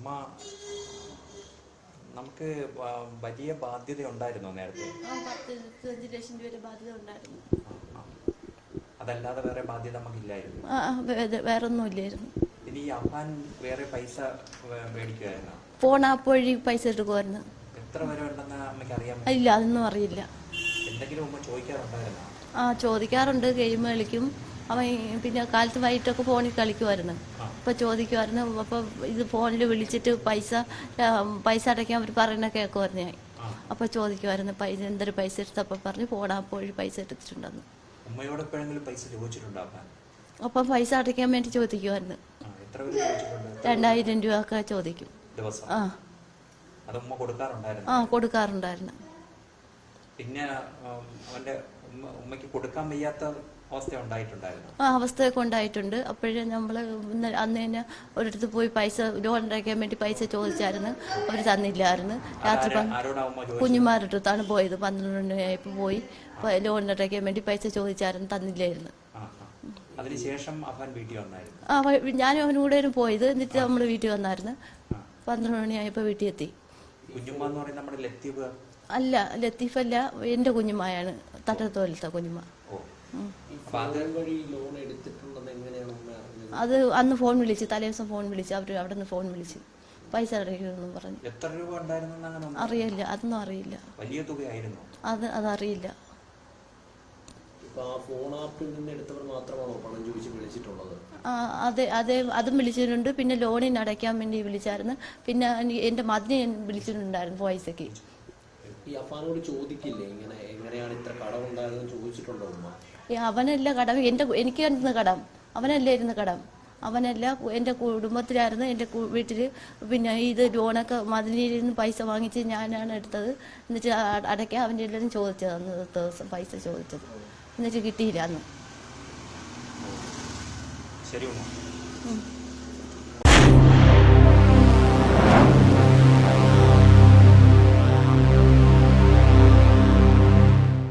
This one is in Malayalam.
അമ്മ നമുക്ക് വലിയ ബാധ്യത ഉണ്ടായിരുന്നോ നേരത്തെ. അതല്ലാതെ വേറെ ബാധ്യത നമുക്കില്ലായിരുന്നു. വേറൊന്നും ഇല്ലായിരുന്നു ഇനി അപ്പാൻ വേറെ പൈസ മേടിക്കുമായിരുന്നു ഫോൺ ആപ്പ് വഴി പൈസ എടുക്കുമായിരുന്നു എത്ര വരെ ഉണ്ടെന്ന് അമ്മയ്ക്ക് അറിയാം ഇല്ല അതൊന്നും അറിയില്ല. എന്തെങ്കിലും ചോദിക്കാറുണ്ടായിരുന്നോ? ആ ചോദിക്കാറുണ്ട് ഗെയിം കളിക്കും. അവൻ പിന്നെ കാലത്ത് വൈകിട്ടൊക്കെ ഫോണിൽ കളിക്കുമായിരുന്നു. അപ്പോൾ ചോദിക്കുമായിരുന്നു അപ്പോൾ ഇത് ഫോണിൽ വിളിച്ചിട്ട് പൈസ പൈസ അടയ്ക്കാൻ അവർ പറയുന്ന കേൾക്കുമായിരുന്നു ഞാൻ. അപ്പൊ അപ്പോൾ ചോദിക്കുമായിരുന്നു പൈസ എന്തൊരു പൈസ എടുത്തപ്പൊ പറഞ്ഞ് ഫോൺ പോയി വഴി പൈസ എടുത്തിട്ടുണ്ടെന്ന് അപ്പം പൈസ അടയ്ക്കാൻ വേണ്ടി ചോദിക്കുമായിരുന്നു രണ്ടായിരം രൂപ ഒക്കെ ചോദിക്കും ആ. ആ കൊടുക്കാറുണ്ടായിരുന്നു. പിന്നെ അവന്റെ ഉമ്മയ്ക്ക് കൊടുക്കാൻ വയ്യാത്ത അവസ്ഥ ഉണ്ടായിട്ടുണ്ടായിരുന്നു. ആ അവസ്ഥയൊക്കെ ഉണ്ടായിട്ടുണ്ട്. അപ്പോഴേ നമ്മൾ അന്ന് തന്നെ ഒരിടത്ത് പോയി പൈസ ലോൺ അടയ്ക്കാൻ വേണ്ടി പൈസ ചോദിച്ചായിരുന്നു. അവർ തന്നില്ലായിരുന്നു. രാത്രി കുഞ്ഞുമാരുടെ അടുത്താണ് പോയത്. പന്ത്രണ്ട് മണിയായപ്പോൾ പോയി ലോൺ അടയ്ക്കാൻ വേണ്ടി പൈസ ചോദിച്ചായിരുന്നു തന്നില്ലായിരുന്നു. അതിനുശേഷം അവൻ വീട്ടിൽ വന്നായിരുന്നു. ആ ഞാനും അവനും കൂടെ പോയത്. എന്നിട്ട് നമ്മൾ വീട്ടിൽ വന്നായിരുന്നു. പന്ത്രണ്ട് മണിയായപ്പോൾ വീട്ടിൽ എത്തി കുഞ്ഞുമ്മ എന്ന് പറയുന്നത് നമ്മുടെ ലത്തീഫ്. അല്ല ലത്തീഫല്ല എന്റെ കുഞ്ഞുമായാണ് തട്ടത്തോലത്തെ കുഞ്ഞുമ്മ. അത് അന്ന് ഫോൺ വിളിച്ച് തലേ ദിവസം ഫോൺ വിളിച്ച് അവർ അവിടെ നിന്ന് ഫോൺ വിളിച്ച്. പൈസ അടയ്ക്കുമെന്നും പറഞ്ഞു. എത്ര രൂപ ഉണ്ടായിരുന്നു? അറിയില്ല അതൊന്നും അറിയില്ല. വലിയ തുകയായിരുന്നു? അത് അതറിയില്ല ഇപ്പൊ ആ ഫോൺ ആപ്പിൽ നിന്ന് എടുത്തവർ മാത്രമാണോ പണം ചോദിച്ച് വിളിച്ചിട്ടുള്ളത്? ആ, അതെ അതെ അതും വിളിച്ചിട്ടുണ്ട്. പിന്നെ ലോണിന് അടയ്ക്കാൻ വേണ്ടി വിളിച്ചായിരുന്നു. പിന്നെ എന്റെ മതിനെ വിളിച്ചിട്ടുണ്ടായിരുന്നു പൈസക്ക്. ഈ അഫാനോട് ചോദിക്കില്ലേ ഇങ്ങനെ എങ്ങനെയാണ് അവനല്ല കടം. എന്റെ എനിക്ക് ഇരുന്ന് കടം. അവനല്ല ഇരുന്ന് കടം. അവനല്ല എന്റെ കുടുംബത്തിലായിരുന്നു. എന്റെ വീട്ടിൽ പിന്നെ ഇത് ലോണൊക്കെ മതിലിൽ നിന്ന് പൈസ വാങ്ങിച്ച് ഞാനാണ് എടുത്തത്. എന്നിട്ട് അടയ്ക്കാൻ അവന്റെ എല്ലാവരും ചോദിച്ചത് അന്ന് ദിവസം പൈസ ചോദിച്ചത്. എന്നിട്ട് കിട്ടിയില്ല അന്ന്. ശരി.